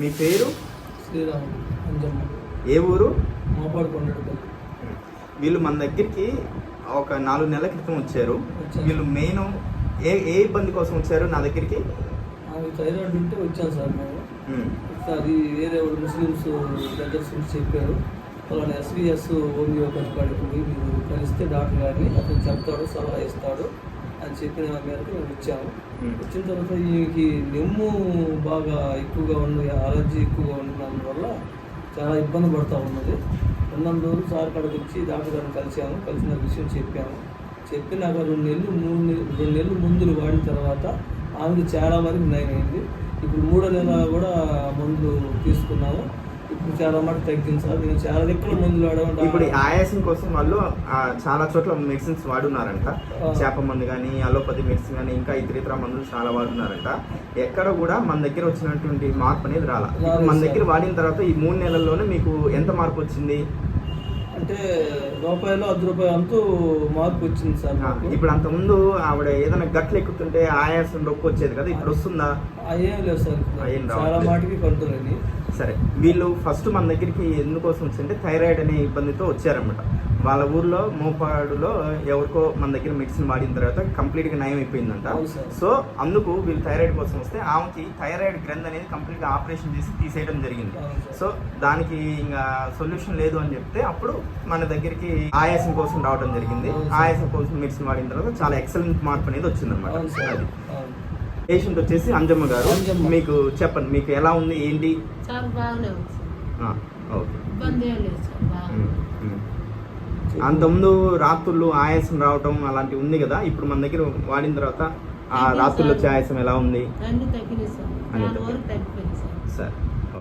మీ పేరు? అంజమ్మ. ఏ ఊరు? వీళ్ళు మన దగ్గరికి ఒక నాలుగు నెలల క్రితం వచ్చారు. వీళ్ళు మెయిన్ ఏ ఏ ఇబ్బంది కోసం వచ్చారు నా దగ్గరికి? థైరాయిడ్ ఉంటే వచ్చాను సార్ మేము. ఒకసారి వేరే వాళ్ళు ముస్లిమ్స్ దగ్గర నుంచి చెప్పారు. వాళ్ళని ఎస్విఎస్ కాడికి పోయి మీరు కలిస్తే డాక్టర్ గారిని అతను చెప్తాడు సలహా ఇస్తాడు. అని చెప్పిన మేరకు మేము వచ్చాము ఉమ్, వచ్చిన తర్వాత ఈమెకి నెమ్ము బాగా ఎక్కువగా ఉంది అలర్జీ ఎక్కువగా ఉన్నందువల్ల చాలా ఇబ్బంది పడుతూ ఉన్నది. ఉన్నందువల్ల సార్ కాడికి వచ్చి డాక్టర్ గారిని కలిసాము కలిసిన విషయం చెప్పాము. చెప్పినాక రెండు నెలలు మూడు నెలలు రెండు నెలలు మందులు వాడిన తర్వాత ఆమెకి చాలా వరకు నయమైంది. ఇప్పుడు మూడో నెల కూడా మందులు తీసుకున్నాము. ఇప్పుడు చాలా మటుకు తగ్గింది సార్. నేను చాలా దిక్కుల మందులు వాడాము ఇప్పుడు ఈ ఆయాసం కోసం వాళ్ళు ఆ, చాలా చోట్ల మెడిసిన్స్ వాడున్నారంట. చేప మందు కానీ అలోపతి మెడిసిన్ కానీ ఇంకా ఇతర ఇతర మందులు చాలా వాడుతున్నారంట ఎక్కడ కూడా మన దగ్గర వచ్చినటువంటి మార్పు అనేది రాలా. ఇప్పుడు మన. దగ్గర వాడిన తర్వాత ఈ మూడు నెలల్లోనే మీకు ఎంత మార్పు వచ్చింది? అంటే రూపాయలు అర్ధ రూపాయలు అంతూ మార్పు వచ్చింది సార్ ఇప్పుడు అంత ముందు ఆవిడ ఏదైనా గట్లు ఎక్కుతుంటే ఆయాసం నొప్పి వచ్చేది కదా ఇప్పుడు వస్తుందా? ఏం లేదు సార్. చాలా. మాటికి కంట్రోల్ సరే వీళ్ళు ఫస్ట్ మన దగ్గరికి ఎందుకోసం వచ్చింటే థైరాయిడ్ అనే ఇబ్బందితో వచ్చారన్నమాట. వాళ్ళ ఊర్లో మోపాడులో ఎవరికో మన దగ్గర మెడిసిన్ వాడిన తర్వాత కంప్లీట్గా నయం అయిపోయిందంట. సో అందుకు వీళ్ళు థైరాయిడ్ కోసం వస్తే ఆమెకి థైరాయిడ్ గ్రంథి అనేది కంప్లీట్గా ఆపరేషన్ చేసి తీసేయడం జరిగింది. సో దానికి ఇంకా సొల్యూషన్ లేదు అని చెప్తే అప్పుడు మన దగ్గరికి ఆయాసం కోసం రావడం జరిగింది. ఆయాసం కోసం మెడిసిన్ వాడిన తర్వాత చాలా ఎక్సలెంట్ మార్పు అనేది వచ్చిందన్నమాట. అది. అవును. పేషెంట్ వచ్చేసి అంజమ్మ గారు. మీకు చెప్పండి మీకు ఎలా ఉంది ఏంటి. అంతకుముందు రాత్రులు ఆయాసం రావటం అలాంటివి ఉంది కదా ఇప్పుడు మన దగ్గర వాడిన తర్వాత ఆ రాత్రులు. వచ్చే ఆయాసం ఎలా ఉంది? సరే.